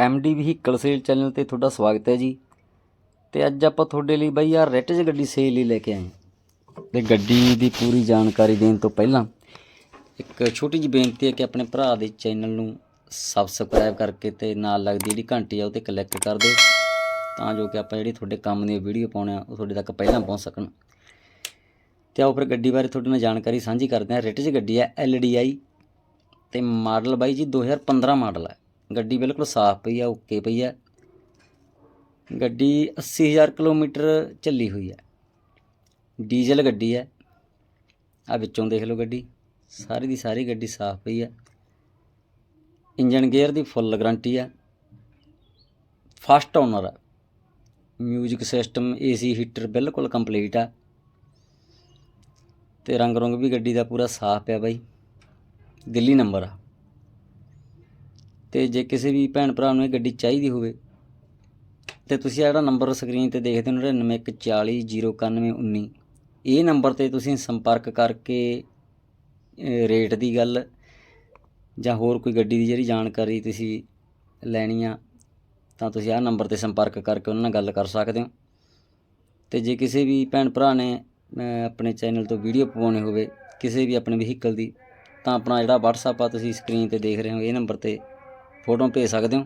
MD vehicle sale channel ਤੇ ਤੁਹਾਡਾ ਸਵਾਗਤ ਹੈ ਜੀ। ਤੇ ਅੱਜ ਆਪਾਂ ਤੁਹਾਡੇ ਲਈ ਬਾਈ ਆ ਰੈਟਜ ਗੱਡੀ ਸੇਲ ਲਈ ਲੈ ਕੇ ਆਏ ਹਾਂ। ਤੇ ਗੱਡੀ ਦੀ ਪੂਰੀ ਜਾਣਕਾਰੀ ਦੇਣ ਤੋਂ ਪਹਿਲਾਂ ਇੱਕ ਛੋਟੀ ਜਿਹੀ ਬੇਨਤੀ ਹੈ ਕਿ ਆਪਣੇ ਭਰਾ ਦੇ ਚੈਨਲ ਨੂੰ ਸਬਸਕ੍ਰਾਈਬ ਕਰਕੇ ਤੇ ਨਾਲ ਲੱਗਦੀ ਜਿਹੜੀ ਘੰਟੀ ਆ ਉਹ ਤੇ ਕਲਿੱਕ ਕਰ ਦਿਓ, ਤਾਂ ਜੋ ਕਿ ਆਪਾਂ ਜਿਹੜੀ ਤੁਹਾਡੇ ਕੰਮ ਦੀ ਵੀਡੀਓ ਪਾਉਣੇ ਆ, ਉਹ ਤੁਹਾਡੇ ਤੱਕ ਪਹਿਲਾਂ ਪਹੁੰਚ ਸਕਣ। ਤੇ ਆਓ ਫਿਰ ਗੱਡੀ ਬਾਰੇ ਤੁਹਾਡੇ ਨਾਲ ਜਾਣਕਾਰੀ ਸਾਂਝੀ ਕਰਦੇ ਹਾਂ। ਰੈਟਜ ਗੱਡੀ ਹੈ LDI ਤੇ ਮਾਡਲ ਬਾਈ ਜੀ 2015 ਮਾਡਲ ਹੈ। ਗੱਡੀ ਬਿਲਕੁਲ ਸਾਫ਼ ਪਈ ਆ, ਓਕੇ ਪਈ ਆ। ਗੱਡੀ 80000 ਕਿਲੋਮੀਟਰ ਚੱਲੀ ਹੋਈ ਹੈ ਡੀਜ਼ਲ ਗੱਡੀ ਹੈ ਆ ਵਿੱਚੋਂ ਦੇਖ ਲਓ ਗੱਡੀ, ਸਾਰੀ ਦੀ ਸਾਰੀ ਗੱਡੀ ਸਾਫ਼ ਪਈ ਹੈ ਇੰਜਨ ਗੇਅਰ ਦੀ ਫੁੱਲ ਗਾਰੰਟੀ ਹੈ ਫਸਟ ਓਨਰ ਹੈ ਮਿਊਜ਼ਿਕ ਸਿਸਟਮ, ਏਸੀ, ਹੀਟਰ ਬਿਲਕੁਲ ਕੰਪਲੀਟ ਆ। ਤੇ ਰੰਗ ਰੰਗ ਵੀ ਗੱਡੀ ਦਾ ਪੂਰਾ ਸਾਫ਼ ਪਿਆ ਬਾਈ। ਦਿੱਲੀ ਨੰਬਰ ਆ। ਤੇ ਜੇ ਕਿਸੇ ਵੀ ਭੈਣ ਭਰਾ ਨੂੰ ਇਹ ਗੱਡੀ ਚਾਹੀਦੀ ਹੋਵੇ, ਤੇ ਤੁਸੀਂ ਆਹ ਜਿਹੜਾ ਨੰਬਰ ਸਕਰੀਨ ਤੇ ਦੇਖਦੇ ਹੋ 9914091919 ਇਹ ਨੰਬਰ ਤੇ ਤੁਸੀਂ ਸੰਪਰਕ ਕਰਕੇ ਰੇਟ ਦੀ ਗੱਲ ਜਾਂ ਹੋਰ ਕੋਈ ਗੱਡੀ ਦੀ ਜਿਹੜੀ ਜਾਣਕਾਰੀ ਤੁਸੀਂ ਲੈਣੀ ਆ, ਤਾਂ ਤੁਸੀਂ ਆਹ ਨੰਬਰ ਤੇ ਸੰਪਰਕ ਕਰਕੇ ਉਹਨਾਂ ਨਾਲ ਗੱਲ ਕਰ ਸਕਦੇ ਹੋ। ਤੇ ਜੇ ਕਿਸੇ ਵੀ ਭੈਣ ਭਰਾ ਨੇ ਆਪਣੇ ਚੈਨਲ ਤੋਂ ਵੀਡੀਓ ਪਵਾਉਣੀ ਹੋਵੇ, ਕਿਸੇ ਵੀ ਆਪਣੇ ਵਹੀਕਲ ਦੀ, ਤਾਂ ਆਪਣਾ ਜਿਹੜਾ WhatsApp ਆ ਤੁਸੀਂ ਸਕਰੀਨ ਤੇ ਦੇਖ ਰਹੇ ਹੋ, ਇਹ ਨੰਬਰ ਤੇ ਫੋਟੋਆਂ ਭੇਜ ਸਕਦੇ ਹੋ?